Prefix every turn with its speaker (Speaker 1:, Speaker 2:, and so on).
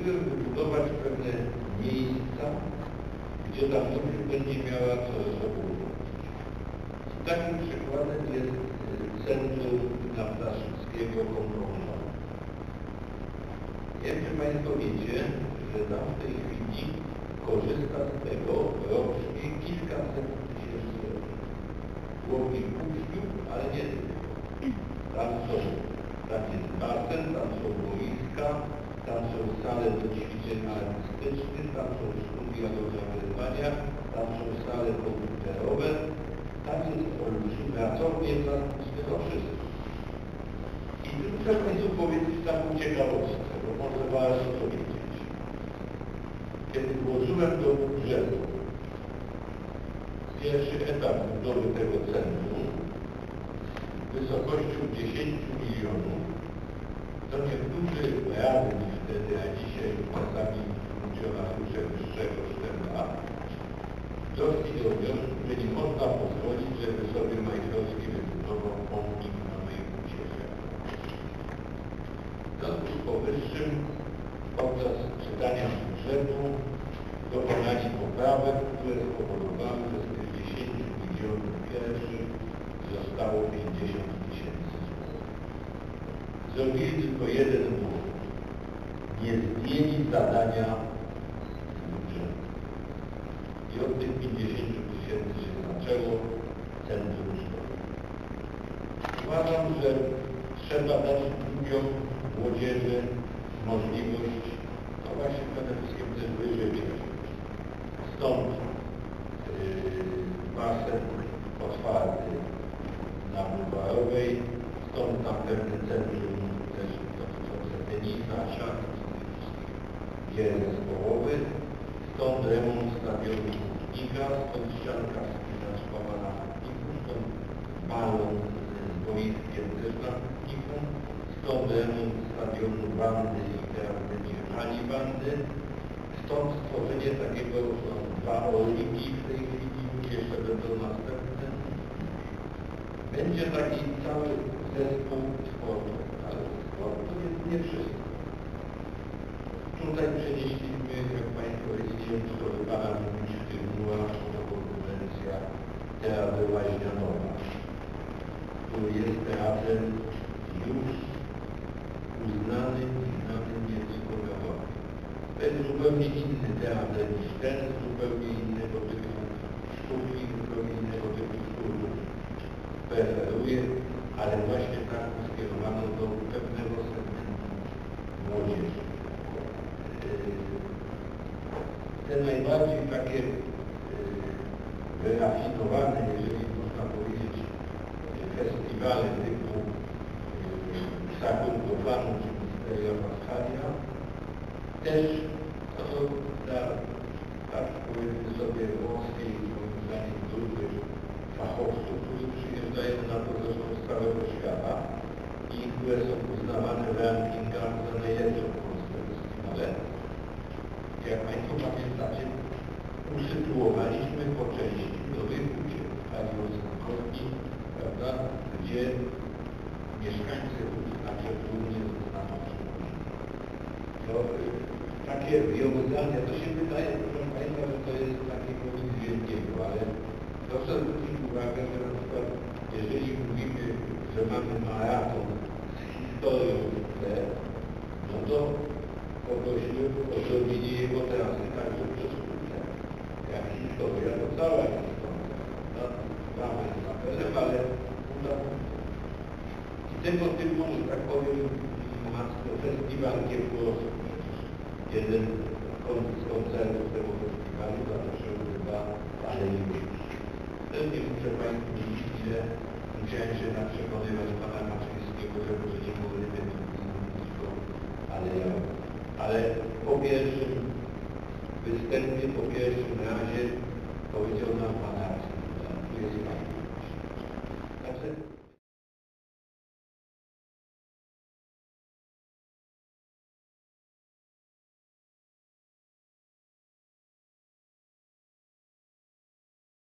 Speaker 1: postanowiłem wybudować pewne miejsca, gdzie ta służba będzie miała co ze sobą takim przykładem jest y, centrum. Nie wiem, czy Państwo wiecie, że tam w tej chwili korzysta z tego rocznie kilkaset tysięcy uczniów, ale nie tylko. Tam są, tam jest basen, tam są boiska, są sale do ćwiczeń artystycznych, są studia do zawoływania, tam są sale komputerowe, tam jest olbrzymi pracownie dla tego wszystko. I tu muszę Państwu powiedzieć taką ciekawostkę, bo może warto to wiedzieć. Kiedy włożyłem do budżetu pierwszy etap budowy tego centrum wysokością 10 milionów, to niektórzy radni wtedy, a dzisiaj czasami funkcjonariusze wyższego szczebla, doszli do wniosku, że nie można pozwolić, żeby sobie Majchrowski wybudował pomnik na mojej ucieche. W związku z powyższym podczas czytania budżetu dokonali poprawek, które spowodowały, że z tych 10 milionów pierwszych zostało 50 tysięcy. Zrobili tylko jeden błąd. Nie zdjęli zadania z budżetu. I od tych 50 tysięcy się zaczęło Centrum Szkoły. Uważam, że trzeba dać ludziom, młodzieży możliwość, no właśnie przede wszystkim też się. Stąd yy, basen otwarty na Bulwarowej, stąd tam pewne centrum dotyczące tenisa, siatki, gier zespołowy, stąd remont stadionu Hutnika, stąd ścianka spinaczkowa na Hutniku, stąd balon z boiskiem też na Hutniku, stąd remont stadionu Bandy i teraz będzie hali Bandy, stąd stworzenie takiego, są dwa oliki w tej chwili, jeszcze będą następne. Będzie taki cały zespół sportu, sport to jest nie wszystko. Tutaj przenieśliśmy, jak Państwo widzicie, co Pana mówić w tym była konwencja Teatru Łaźnianowa, który jest teatrem już uznanym i znanym językowo. To jest zupełnie inny teatr niż ten, zupełnie innego typu sztuki, zupełnie innego typu sztuki preferuje, ale właśnie taką skierowaną do pewnego segmentu młodzieży. Te najbardziej takie wyrafinowane, jeżeli można powiedzieć, festiwale typu Sakun Gofanu czy Misteria Paschalia też to dla, tak powiedzmy sobie, włoskiej moim zdaniem grupy fachowców, którzy przyjeżdżają na to zresztą z całego świata i które są uznawane w rankingach gdzie mieszkańcy także głównie zostaną y, takie wiązania, to się wydaje, proszę Państwa, że to jest takiego nic wielkiego, ale proszę zwrócić uwagę, że na przykład jeżeli mówimy, że mamy maraton z historią w no to poprosimy o zrobienie jego trasy także przez sztukę. Jak historia. No, Brama jest apelem, ale uda I tego typu, że tak powiem, to festiwal Kiepłowski. Jeden z koncertów tego festiwalu Alei Myśli. Też nie muszę Państwu mówić, ile musiałem się nam przekonywać Pana Maczyńskiego, że może nie mogli być blisko Aleja. Ale po pierwszym występie, po pierwszym razie powiedział nam Pan Arcy, tu jest Pan. Także